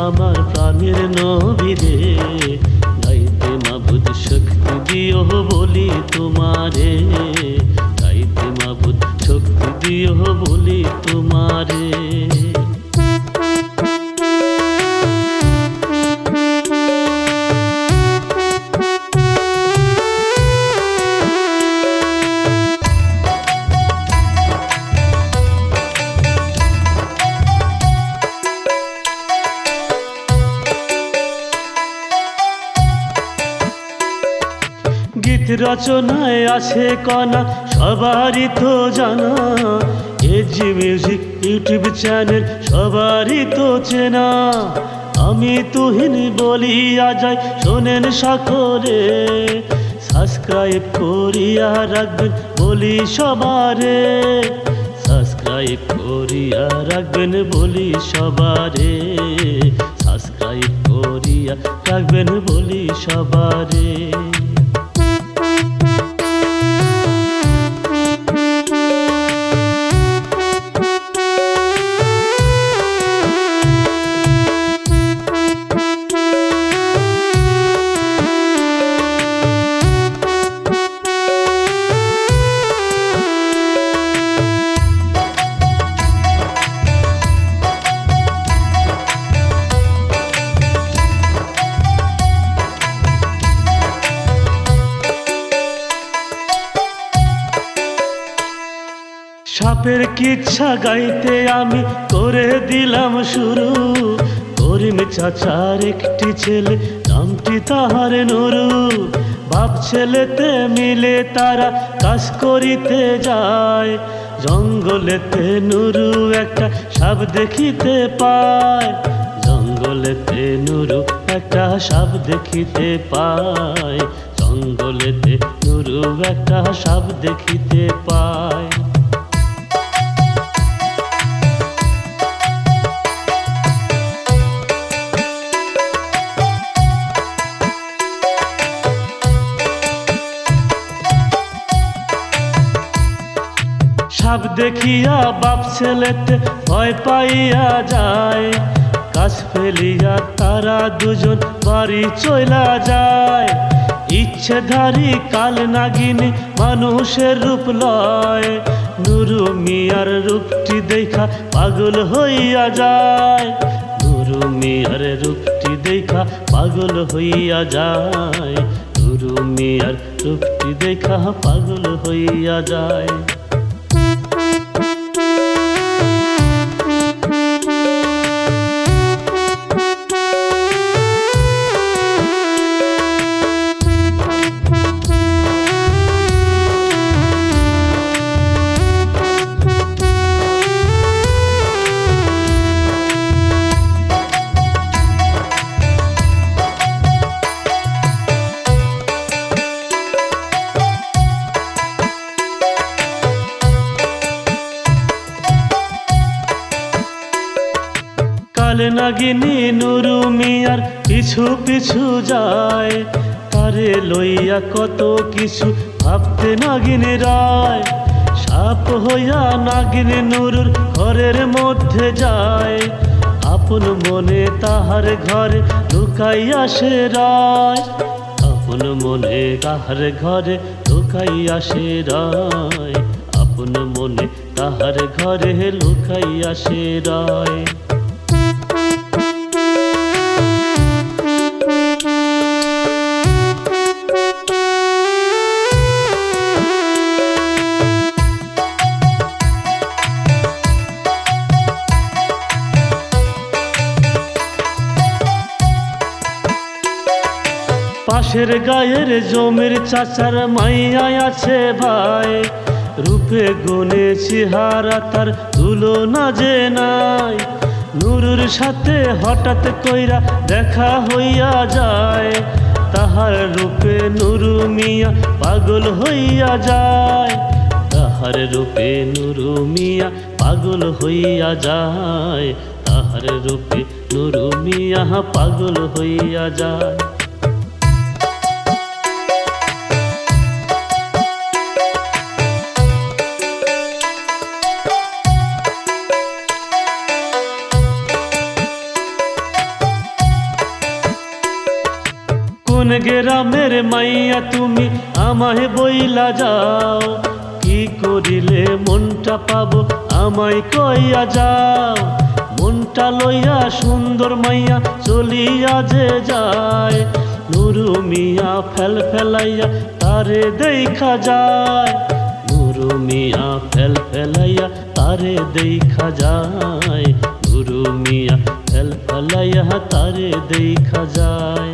আমার প্রাণের নবীরে। গাইতে মাবুদ শক্তি দিও বলি তোমারে। গাইতে মাবুদ শক্তি দিও বলি তোমারে। রচনায় আছে কণা সবারই তো জানা। এজি মিউজিক ইউটিউব চ্যানেল সবারই তো চেনা। আমি তুহিন বলিয়া যাই, শোনেন সকলে সাবস্ক্রাইব করিয়া রাখবেন বলি সবারে। সাবস্ক্রাইব করিয়া রাখবেন বলি সবারে। সাবস্ক্রাইব করিয়া রাখবেন বলি সবারে। সাপের কিচ্ছা গাইতে আমি করে দিলাম শুরু। করিম চাচার একটি ছেলে, নামটি তাহার নুরু। বাপ ছেলেতে মিলে তারা কাজ করিতে যায়। জঙ্গলেতে নুরু একটা সাপ দেখিতে পায়। জঙ্গলেতে নুরু একটা সাপ দেখিতে পায়। জঙ্গলেতে নুরু একটা সাপ দেখিতে পায়। সাপ দেখিয়া বাপ ছেলেতে ভয় পাইয়া যায়। কাজ ফেলিয়া তারা দুজন বাড়ি চইলা যায়। ইচ্ছেধারী কাল নাগিনী মানুষের রূপ লয়। নুরু মিয়ার রূপটি দেখা পাগল হইয়া যায়। নুরু মিয়ার রূপটি দেখা পাগল হইয়া যায়। নুরু মিয়ার রূপটি দেখা পাগল হইয়া যায়। নাগিনী নুরু মিয়ার পিছু পিছু যায়। তারে লইয়া কত কিছু ভাবতে নাগিনী রায়। সাপ হইয়া নাগিনী নুরুর ঘরের মধ্যে যায়। আপন মনে তাহার ঘরে লুকাইয়া সে রায়। আপন মনে তাহার ঘরে লুকাইয়া সে রায়। আপন মনে তাহার ঘরে লুকাইয়া সে রায়। পাশের গায়ের জমির চাচার মাইয়া আছে ভাই। রূপে গুণে চেহারা তার তুলো না যে নাই। নুরুর সাথে হঠাৎ কইরা দেখা হইয়া যায়। তাহার রূপে নুরু মিয়া পাগল হইয়া যায়। তাহার রূপে নুরু মিয়া পাগল হইয়া যায়। তাহার রূপে নুরু মিয়া পাগল হইয়া যায়। গ্রামের মাইয়া তুমি আমায় বইলা যাও। কি করিলে মনটা পাবো আমায় কইয়া যাও। মনটা লইয়া সুন্দর মাইয়া চলিয়া যে যায়। নুরু মিয়া ফেল ফেলাইয়া তারে দেখা যায়। নুরু মিয়া ফেল ফেলাইয়া তারে দেখা যায়। নুরু মিয়া ফেল ফেলাইয়া তারে দেখা যায়।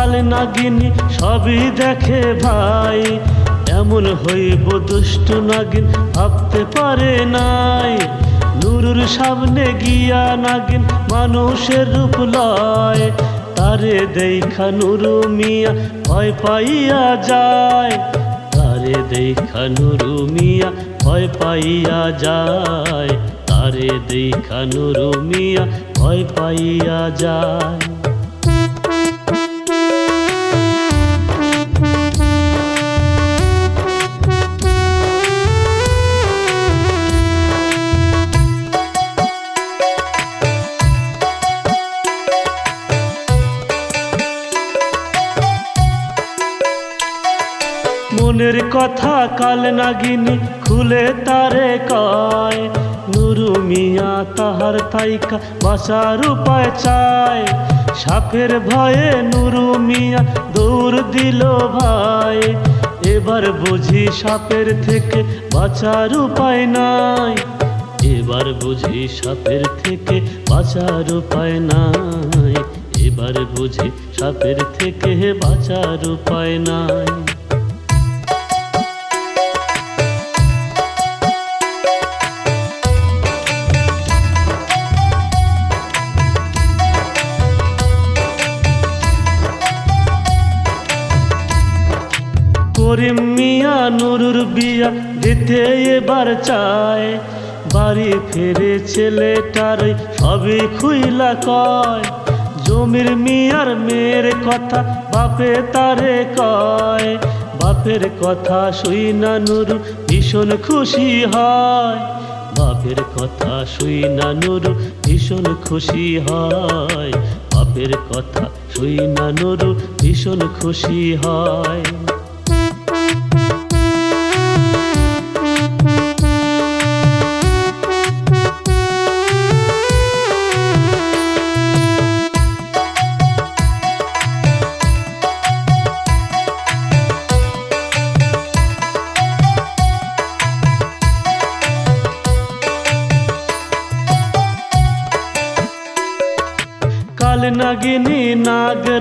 কাল নাগিনী সবই দেখে ভাই। এমন হইব দুষ্ট নাগিন, ভাবতে পারে নাই। নুরুর সামনে গিয়া নাগিন মানুষের রূপ লয়। তারে দেখা নুরু মিয়া ভয় পাইয়া যায়। তারে দেখা নুরু মিয়া ভয় পাইয়া যায়। তারে দেখা নুরু মিয়া ভয় পাইয়া যায়। মনের কথা কাল নাগিনী খুলে তারে কয়, নুরু মিয়া তাহার তাইকা বাঁচার উপায় চায়। সাপের ভয়ে নুরু মিয়া দৌড় দিল ভাই, এবার বুঝি সাপের থেকে বাঁচার উপায় নাই। এবার বুঝি সাপের থেকে বাঁচার উপায় নাই। এবার বুঝি সাপের থেকে বাঁচার উপায় নাই। দিতে এবার চায়, বাড়ি ফিরে ছেলেটার সবই খুইলা কয়। জমির মিয়ার মেয়ের কথা বাপে তারে কয়। বাপের কথা শুই না নুরু, ভীষণ খুশি হয়। বাপের কথা শুই না নুরু, ভীষণ খুশি হয়। বাপের কথা শুই না নুরু, ভীষণ খুশি হয়।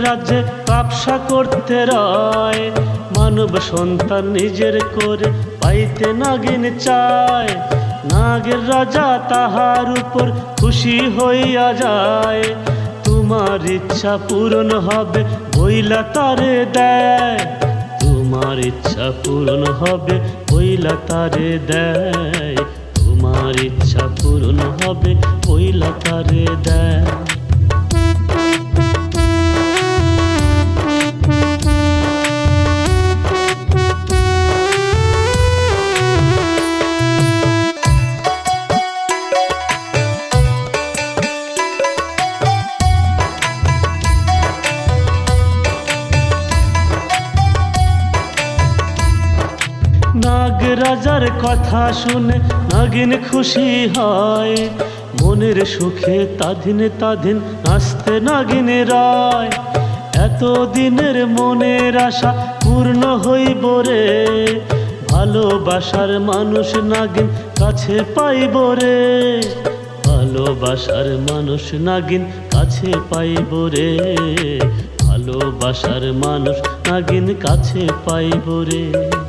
নাগরাজে ব্যবসা করতে রয়। মানব সন্তান নিজের করে পাইতে নাগিন চায়। নাগের রাজা তাহার উপর খুশি হইয়া যায়। তোমার ইচ্ছা পূরণ হবে বইলা তারে দেয়। তোমার ইচ্ছা পূরণ হবে বইলা তারে দেয়। তোমার ইচ্ছা পূরণ হবে বইলা তারে দেয়। রাজার কথা শুনে নাগিন খুশি হয়। মনের সুখে তাধিন তাধিন নাচতে নাগিন রায়। এত দিনের মনের আশা পূর্ণ হইব রে। ভালোবাসার মানুষ নাগিন কাছে পাইব রে। ভালোবাসার মানুষ নাগিন কাছে পাইব রে। ভালোবাসার মানুষ নাগিন কাছে পাইব রে।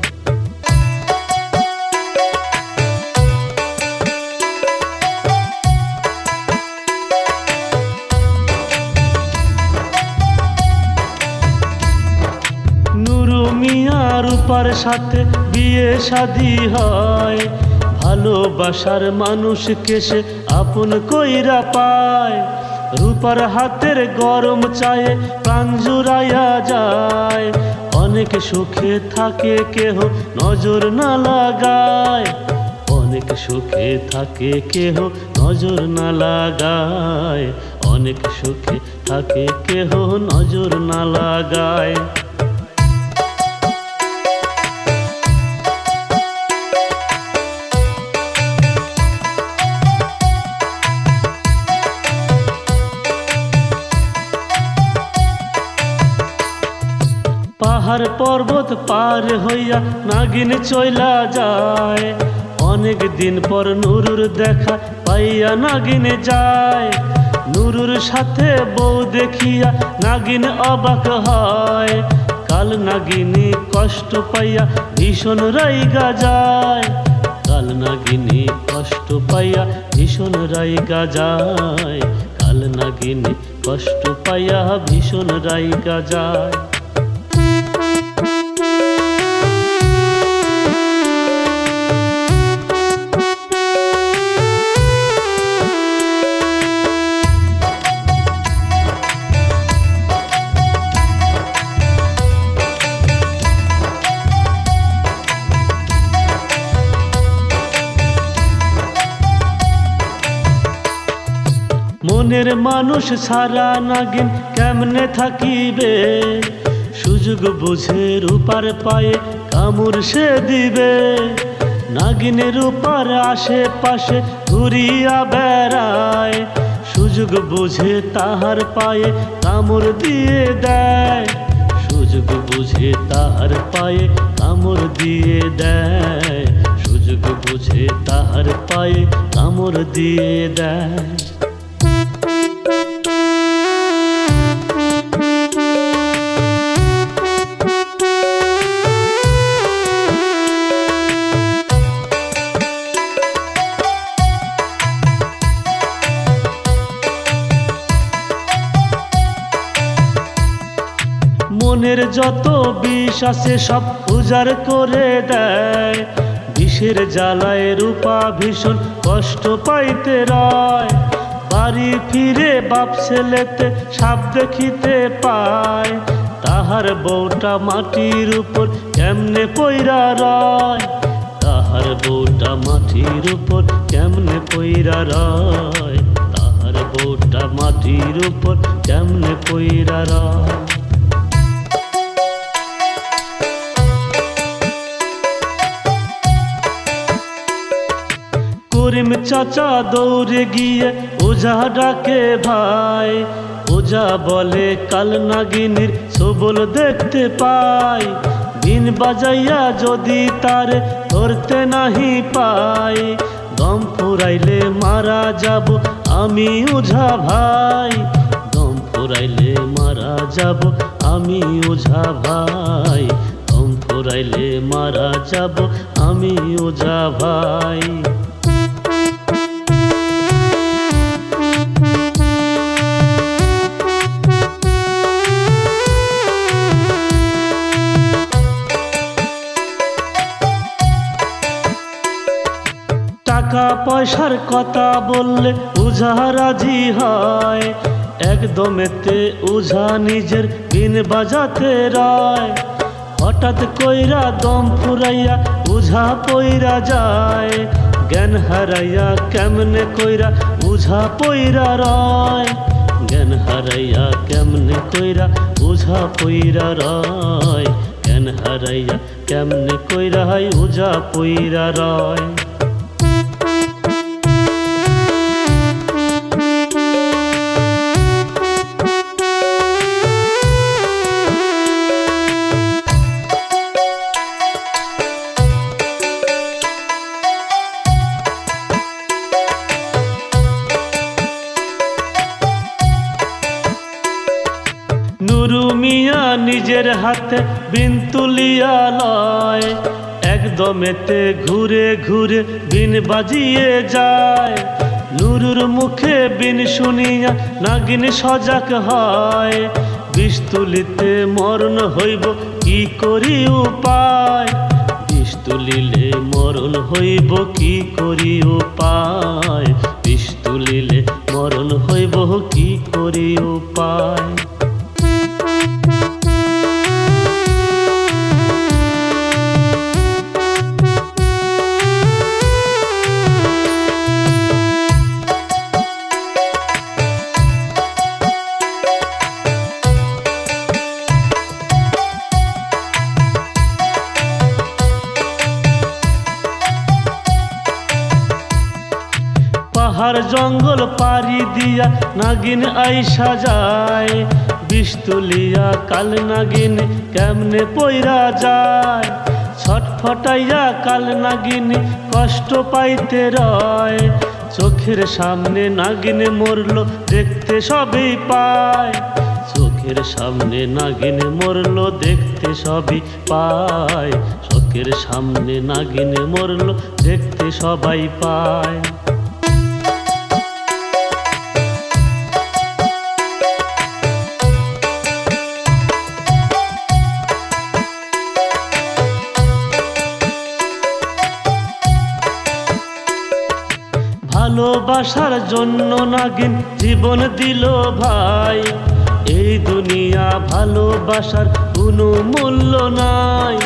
রূপার সাথে বিয়ে শাদি হয়। ভালোবাসার মানুষকে সে আপন কইরা পায়। রূপার হাতের গরম চায়ে প্রাণ জুড়াইয়া যায়। অনেক সুখে থাকে কেহ নজর না লাগায়। অনেক সুখে থাকে কেহ নজর না লাগায়। অনেক সুখে থাকে কেহ নজর না লাগায়। পাহাড় পর্বত পার হইয়া নাগিন চইলা যায়। অনেক দিন পর নুরুর দেখা পাইয়া নাগিনে যায়। নুরুর সাথে বউ দেখিয়া নাগিন অবাক হয়। কাল নাগিনী কষ্ট পাইয়া ভীষণ রাইগা যায়। কাল নাগিনী কষ্ট পাইয়া ভীষণ রাইগা যায়। কাল নাগিনী কষ্ট পাইয়া ভীষণ রাইগা যায়। মনের মানুষ সারা নাগিন কেমনে থাকিবে? সুযোগ বুঝে রূপার পায়ে কামড় সে দিবে। নাগিনের রূপার আশেপাশে ঘুরিয়া বেড়ায়। সুযোগ বুঝে তাহার পায়ে কামড় দিয়ে দেয়। সুযোগ বুঝে তাহার পায়ে কামড় দিয়ে দেয়। সুযোগ বুঝে তাহার পায়ে কামড় দিয়ে দেয়। যত বিষ আছে সব উজাড় করে দেয়। বিষের জ্বালায় রূপা ভীষণ কষ্ট পাইতে রয়। বাড়ি ফিরে বাপ ছেলেতে সাপ দেখিতে পায়। তাহার বউটা মাটির উপর কেমনে পইরা রয়? তাহার বউটা মাটির উপর কেমনে পইরা রয়? তাহার বউটা মাটির উপর কেমনে পইরা রয়? চাচা দৌড়ে গিয়ে ওঝা ডাকে ভাই। ওঝা বলে, কাল নাগিনীর সবল দেখতে পাই। দিন বাজাইয়া যদি তারে ধরতে নাহি পাই, দম ফুরাইলে মারা যাব আমি ওঝা ভাই। দম ফুরাইলে মারা যাব আমি ওঝা ভাই। দম ফুরাইলে মারা যাব আমি ওঝা ভাই। পয়সার কথা বললে উঝা রাজি হয়। একদমেতে উঝা নিজের বিন বাজাতে রায়। হঠাৎ কইরা দম ফুরাইয়া উঝা পইরা যায়। জ্ঞান হারাইয়া কেমনে কইরা উঝা পইরা রয়? জ্ঞান হারাইয়া কেমনে কইরা উঝা পইরা রয়? জ্ঞান হারাইয়া কেমনে কইরা উঝা পইরা রয়? নুরু মিয়া নিজের হাতে বিন তুলিয়া লয়। একদমেতে ঘুরে ঘুরে বিন বাজিয়ে যায়। নুরুর মুখে বিন শুনিয়া নাগিন সজাগ হয়। বিষ তুলিতে মরণ হইব কি করি উপায়? বিষ তুলিলে মরণ হইব কি করি উপায়? বিষ তুলিলে মরণ হইব কি করি উপায়? দিয়া নাগিন আইসা যায়, বিষ তুলিয়া কাল নাগিন কেমনে পইরা যায়? ছটফটাইয়া কাল নাগিন কষ্ট পাইতে রয়, চোখের সামনে নাগিন মরল দেখতে সবই পায়। চোখের সামনে নাগিন মরল দেখতে সবই পায়, চোখের সামনে নাগিন মরল দেখতে সবাই পায়। ভালোবাসার জন্য নাগিন জীবন দিল ভাই। এই দুনিয়া ভালোবাসার কোনো মূল্য নাই।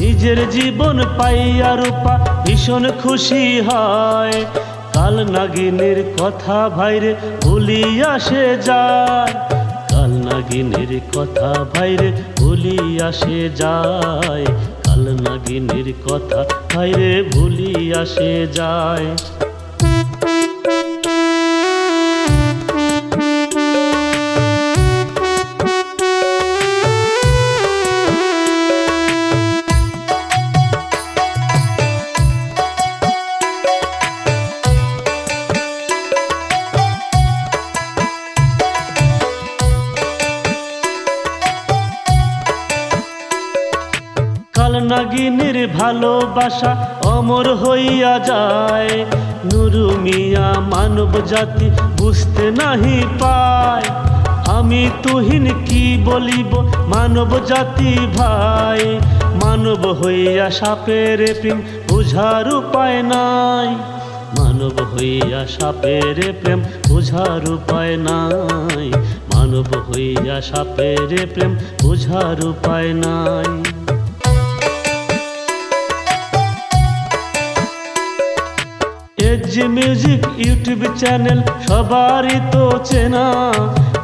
নিজের জীবন পাইয়া রূপা ভীষণ খুশি হয়। কাল নাগিনের কথা ভাইরে ভুলিয়া সে যায়। কাল নাগিনের কথা ভাইরে ভুলিয়া সে যায়। কাল নাগিনের কথা ভাইরে ভুলিয়া সে যায়। ভালোবাসা অমর হইয়া যায়। নুরু মিয়া মানব জাতি বুঝতে নাহি পায়। আমি তুহিন কি বলিব মানব জাতি ভাই? মানব হইয়া সাপের প্রেম বুঝার উপায় নাই। মানব হইয়া সাপের প্রেম বুঝার উপায় নাই। মানব হইয়া সাপের প্রেম বুঝার উপায় নাই। এজি মিউজিক ইউটিউব চ্যানেল সবারই তো চেনা।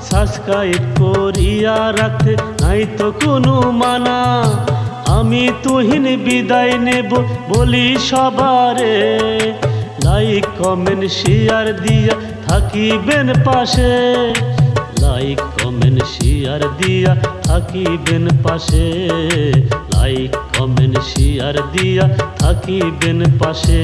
সাবস্ক্রাইব করিয়া রাখতে নাই তো কোনো মানা। আমি তুহিন বিদায় নেব বলি সবারে। লাইক কমেন্ট শেয়ার দিয়া থাকিবেন পাশে। লাইক কমেন্ট শেয়ার দিয়া থাকিবেন পাশে। লাইক কমেন্ট শেয়ার দিয়া থাকিবেন পাশে।